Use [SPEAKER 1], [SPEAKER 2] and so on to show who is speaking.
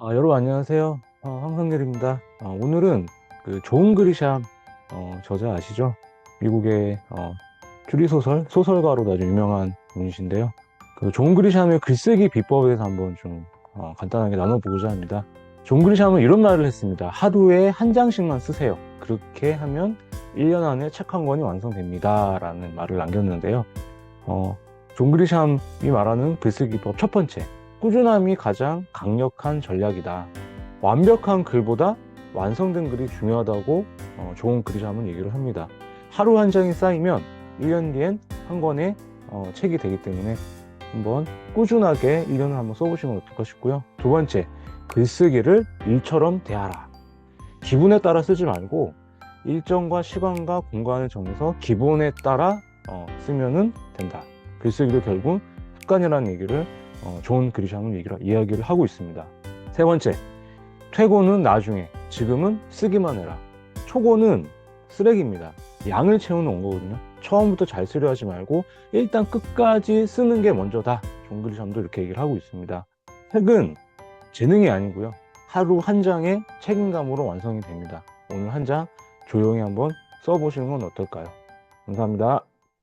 [SPEAKER 1] 아, 여러분 안녕하세요. 어, 황성길입니다. 어, 오늘은 그 좋은 그리샴 어, 저자 아시죠? 미국의 어, 추리소설, 소설가로 아주 유명한 분이신데요. 그 좋은 그리샴의 글쓰기 비법에 대해서 한번 좀 어, 간단하게 나눠보고자 합니다. 존 그리샴은 이런 말을 했습니다. 하루에 한 장씩만 쓰세요. 그렇게 하면 1년 안에 책 한 권이 완성됩니다. 라는 말을 남겼는데요. 어, 존 그리샴이 말하는 글쓰기 비법 첫 번째. 꾸준함이 가장 강력한 전략이다. 완벽한 글보다 완성된 글이 중요하다고 어, 좋은 그리샴은 얘기를 합니다. 하루 한 장이 쌓이면 1년 뒤엔 한 권의 어, 책이 되기 때문에 한번 꾸준하게 1년을 한번 써보시면 어떨까 싶고요. 두 번째, 글쓰기를 일처럼 대하라. 기분에 따라 쓰지 말고 일정과 시간과 공간을 정해서 기본에 따라 어, 쓰면은 된다. 글쓰기도 결국 습관이라는 얘기를 어, 좋은 그리샴은 얘기를, 이야기를 하고 있습니다. 세 번째, 퇴고는 나중에, 지금은 쓰기만 해라. 초고는 쓰레기입니다. 양을 채우는 원거거든요. 처음부터 잘 쓰려 하지 말고 일단 끝까지 쓰는 게 먼저다. 존 그리샴도 이렇게 얘기를 하고 있습니다. 책은 재능이 아니고요. 하루 한 장의 책임감으로 완성이 됩니다. 오늘 한 장 조용히 한번 써보시는 건 어떨까요? 감사합니다.